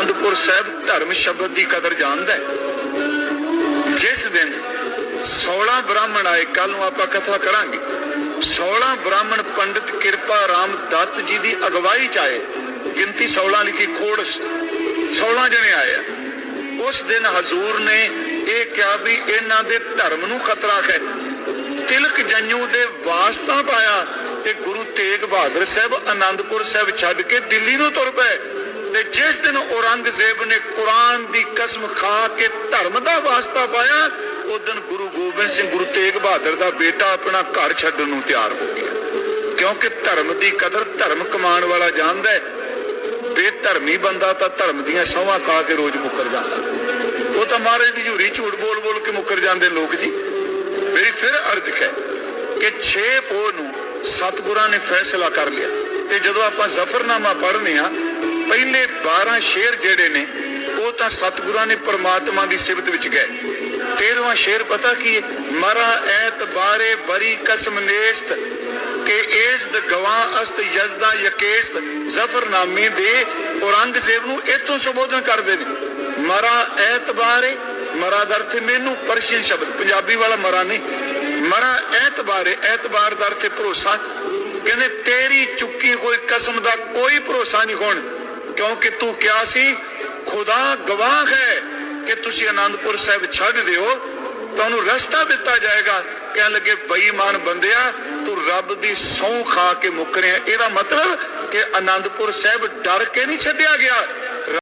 ਅਨੰਦਪੁਰ ਸਾਹਿਬ ਧਰਮ ਸ਼ਬਦ ਦੀ ਕਦਰ ਜਾਣਦਾ ਹੈ। ਜਿਸ ਦਿਨ 16 ਬ੍ਰਾਹਮਣ ਆਏ ਕੱਲ ਨੂੰ ਆਪਾਂ ਕਥਾ ਕਰਾਂਗੇ। 16 ਬ੍ਰਾਹਮਣ ਪੰਡਿਤ ਕਿਰਪਾ ਰਾਮ ਦੱਤ ਜੀ ਦੀ ਅਗਵਾਈ ਚ ਆਏ। ਗਿਣਤੀ 16 ਲਿਖੀ ਖੋੜ 16 ਜਣੇ ਆਏ ਆ। ਉਸ ਦਿਨ ਹਜ਼ੂਰ ਨੇ ਇਹ ਕਿਹਾ ਵੀ ਇਹਨਾਂ ਦੇ ਧਰਮ ਨੂੰ ਖਤਰਾ ਹੈ। ਤਿਲਕ ਜੰਨੂ ਦੇ ਵਾਸਤਾ ਪਾਇਆ ਤੇ ਗੁਰੂ ਤੇਗ ਬਹਾਦਰ ਸਾਹਿਬ ਆਨੰਦਪੁਰ ਸਾਹਿਬ ਛੱਡ ਕੇ ਦਿੱਲੀ ਨੂੰ ਤੁਰ ਪਏ। ਤੇ ਜਿਸ ਦਿਨ ਔਰੰਗਜ਼ੇਬ ਨੇ ਕੁਰਾਨ ਦੀ ਕਸਮ ਖਾ ਕੇ ਧਰਮ ਦਾ ਵਾਸਤਾ ਪਾਇਆ, ਉਸ ਦਿਨ ਗੁਰੂ ਗੋਬਿੰਦ ਸਿੰਘ, ਗੁਰੂ ਤੇਗ ਬਹਾਦਰ ਦਾ ਬੇਟਾ ਆਪਣਾ ਘਰ ਛੱਡਣ ਨੂੰ ਤਿਆਰ ਹੋ ਗਿਆ। ਕਿਉਂਕਿ ਧਰਮ ਦੀ ਕਦਰ ਧਰਮ ਕਮਾਉਣ ਵਾਲਾ ਜਾਣਦਾ ਹੈ। ਬੇਧਰਮੀ ਬੰਦਾ ਤਾਂ ਧਰਮ ਦੀਆਂ ਸਹੁੰ ਖਾ ਕੇ ਰੋਜ਼ ਮੁੱਕਰ ਜਾਂਦਾ। ਉਹ ਤਾਂ ਮਹਾਰਾਜ ਦੀ ਝੂਰੀ ਝੂਠ ਬੋਲ ਬੋਲ ਕੇ ਮੁੱਕਰ ਜਾਂਦੇ ਲੋਕ ਜੀ। ਮੇਰੀ ਫਿਰ ਅਰਜ਼ ਹੈ ਕਿ 6 ਪੋਹ ਨੂੰ ਸਤਿਗੁਰਾਂ ਨੇ ਫੈਸਲਾ ਕਰ ਲਿਆ। ਤੇ ਜਦੋਂ ਆਪਾਂ ਜ਼ਫਰਨਾਮਾ ਪੜ੍ਹਨੇ ਆ ਪਹਿਲੇ 12 ਸ਼ੇਰ ਜਿਹੜੇ ਨੇ, ਉਹ ਤਾਂ ਸਤਿਗੁਰਾਂ ਨੇ ਪਰਮਾਤਮਾ ਦੀ ਸਿਫਤ ਵਿੱਚ ਗਏ। 13ਵਾਂ ਸ਼ੇਰ ਪਤਾ ਕੀ ਹੈ? ਮਰਾ ਐਤਬਾਰੇ ਬਰੀ ਕਸਮ ਨੇਸਤ, ਕਿ ਇਸ ਦ ਗਵਾਹ ਅਸਤ ਯਜ਼ਦਾ ਯਕੇਸਤ ਜ਼ਫਰਨਾਮੇ ਦੇ ਔਰੰਗਜ਼ੇਬ ਨੂੰ ਇਥੋਂ ਸੰਬੋਧਨ ਕਰਦੇ ਨੇ। ਮਰਾ ਐਤਬਾਰੇ, ਮਰਾ ਦਾ ਅਰਥ ਮੈਨੂੰ, ਪਰਸ਼ੀਅਨ ਸ਼ਬਦ, ਪੰਜਾਬੀ ਵਾਲਾ ਮਰਾ ਨਹੀਂ। ਮਰਾ ਐਤਬਾਰੇ, ਐਤਬਾਰ ਦਾ ਅਰਥ ਭਰੋਸਾ। ਕਹਿੰਦੇ ਤੇਰੀ ਚੁੱਕੀ ਕੋਈ ਕਸਮ ਦਾ ਕੋਈ ਭਰੋਸਾ ਨਹੀਂ ਹੋਣ। ਕਿਉਂਕਿ ਤੂੰ ਕਿਹਾ ਸੀ, ਖੁਦਾ ਗਵਾਹ ਹੈ ਕਿ ਤੁਸੀਂ ਆਨੰਦਪੁਰ ਸਾਹਿਬ ਛੱਡ ਦਿਓ, ਤੁਹਾਨੂੰ ਰਸਤਾ ਦਿੱਤਾ ਜਾਏਗਾ। ਕਹਿਣ ਲੱਗੇ, ਬੇਈਮਾਨ ਬੰਦਿਆ, ਤੂੰ ਰੱਬ ਦੀ ਸਹੁੰ ਖਾ ਕੇ ਮੁੱਕ ਰਿਹਾ। ਇਹਦਾ ਮਤਲਬ ਕਿ ਆਨੰਦਪੁਰ ਸਾਹਿਬ ਡਰ ਕੇ ਨਹੀਂ ਛੱਡਿਆ ਗਿਆ।